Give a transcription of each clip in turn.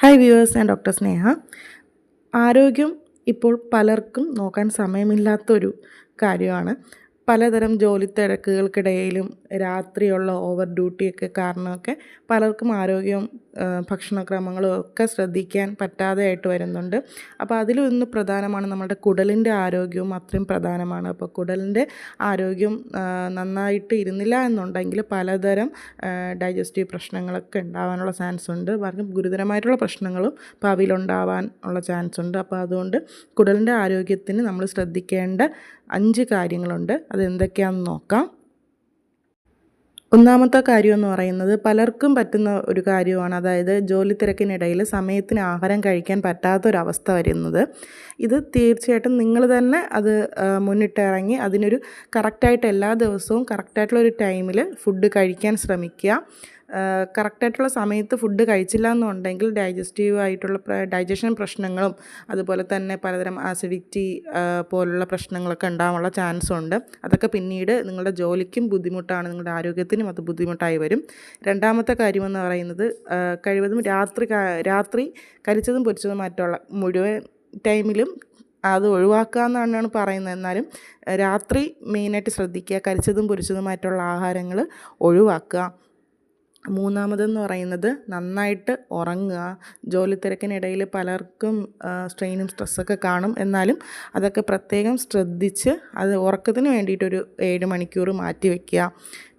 Hi viewers ഞാൻ doctor Sneha. ആരോഗ്യം ഇപ്പോൾ പലർക്കും നോക്കാൻ സമയമില്ലാത്തൊരു കാര്യമാണ്. പലതരം ജോലി തിരക്കുകൾക്കിടയിലും രാത്രിയുള്ള ഓവർ ഡ്യൂട്ടിയൊക്കെ കാരണമൊക്കെ പലർക്കും ആരോഗ്യം ഭക്ഷണക്രമങ്ങളും ഒക്കെ ശ്രദ്ധിക്കാൻ പറ്റാതെ ആയിട്ട് വരുന്നുണ്ട്. അപ്പോൾ അതിലൊന്ന് പ്രധാനമാണ് നമ്മുടെ കുടലിന്റെ ആരോഗ്യവും അത്രയും പ്രധാനമാണ്. അപ്പോൾ കുടലിന്റെ ആരോഗ്യം നന്നായിട്ട് ഇരുന്നില്ല എന്നുണ്ടെങ്കിൽ പലതരം ഡൈജസ്റ്റീവ് പ്രശ്നങ്ങളൊക്കെ ഉണ്ടാവാനുള്ള ചാൻസ് ഉണ്ട്. വളരെ ഗുരുതരമായിട്ടുള്ള പ്രശ്നങ്ങളും ഭാവിയിലുണ്ടാവാൻ ഉള്ള ചാൻസ് ഉണ്ട്. അപ്പോൾ അതുകൊണ്ട് കുടലിന്റെ ആരോഗ്യത്തിന് നമ്മൾ ശ്രദ്ധിക്കേണ്ട അഞ്ച് കാര്യങ്ങളുണ്ട്. അതെന്തൊക്കെയാണെന്ന് നോക്കാം. ഒന്നാമത്തെ കാര്യം എന്ന് പറയുന്നത് പലർക്കും പറ്റുന്ന ഒരു കാര്യമാണ്. അതായത് ജോലി തിരക്കിനിടയിൽ സമയത്തിന് ആഹാരം കഴിക്കാൻ പറ്റാത്തൊരവസ്ഥ വരുന്നത്. ഇത് തീർച്ചയായിട്ടും നിങ്ങൾ തന്നെ അത് മുന്നിട്ടിറങ്ങി അതിനൊരു കറക്റ്റായിട്ട് എല്ലാ ദിവസവും കറക്റ്റായിട്ടുള്ള ഒരു ടൈമിൽ ഫുഡ് കഴിക്കാൻ ശ്രമിക്കുക. കറക്റ്റായിട്ടുള്ള സമയത്ത് ഫുഡ് കഴിച്ചില്ല എന്നുണ്ടെങ്കിൽ ഡൈജസ്റ്റീവ് ആയിട്ടുള്ള ഡൈജഷൻ പ്രശ്നങ്ങളും അതുപോലെ തന്നെ പലതരം ആസിഡിറ്റി പോലുള്ള പ്രശ്നങ്ങളൊക്കെ ഉണ്ടാവാനുള്ള ചാൻസ് ഉണ്ട്. അതൊക്കെ പിന്നീട് നിങ്ങളുടെ ജോലിക്കും ബുദ്ധിമുട്ടാണ് നിങ്ങളുടെ ആരോഗ്യത്തിനും അത് ബുദ്ധിമുട്ടായി വരും. രണ്ടാമത്തെ കാര്യമെന്ന് പറയുന്നത് കഴിവതും രാത്രി രാത്രി കരിച്ചതും പൊരിച്ചതുമായിട്ടുള്ള മുഴുവൻ ടൈമിലും അത് ഒഴിവാക്കുക എന്നാണ് പറയുന്നത്. എന്നാലും രാത്രി മെയിനായിട്ട് ശ്രദ്ധിക്കുക കരിച്ചതും പൊരിച്ചതുമായിട്ടുള്ള ആഹാരങ്ങൾ ഒഴിവാക്കുക. മൂന്നാമതെന്ന് പറയുന്നത് നന്നായിട്ട് ഉറങ്ങുക. ജോലി തിരക്കിനിടയിൽ പലർക്കും സ്ട്രെയിനും സ്ട്രെസ്സൊക്കെ കാണും. എന്നാലും അതൊക്കെ പ്രത്യേകം ശ്രദ്ധിച്ച് അത് ഉറക്കത്തിന് വേണ്ടിയിട്ടൊരു ഏഴ് മണിക്കൂർ മാറ്റി വയ്ക്കുക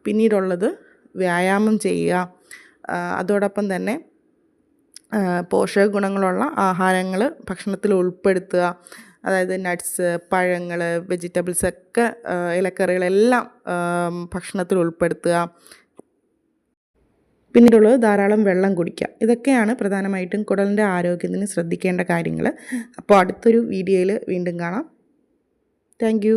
പിന്നീടുള്ളത് വ്യായാമം ചെയ്യുക. അതോടൊപ്പം തന്നെ പോഷക ഗുണങ്ങളുള്ള ആഹാരങ്ങൾ ഭക്ഷണത്തിൽ ഉൾപ്പെടുത്തുക. അതായത് നട്ട്സ് പഴങ്ങൾ വെജിറ്റബിൾസ് ഒക്കെ ഇലക്കറികളെല്ലാം ഭക്ഷണത്തിൽ ഉൾപ്പെടുത്തുക. പിന്നീടുള്ളത് ധാരാളം വെള്ളം കുടിക്കുക. ഇതൊക്കെയാണ് പ്രധാനമായിട്ടും കുടലിന്റെ ആരോഗ്യത്തിന് ശ്രദ്ധിക്കേണ്ട കാര്യങ്ങൾ. അപ്പോൾ അടുത്തൊരു വീഡിയോയിൽ വീണ്ടും കാണാം. താങ്ക്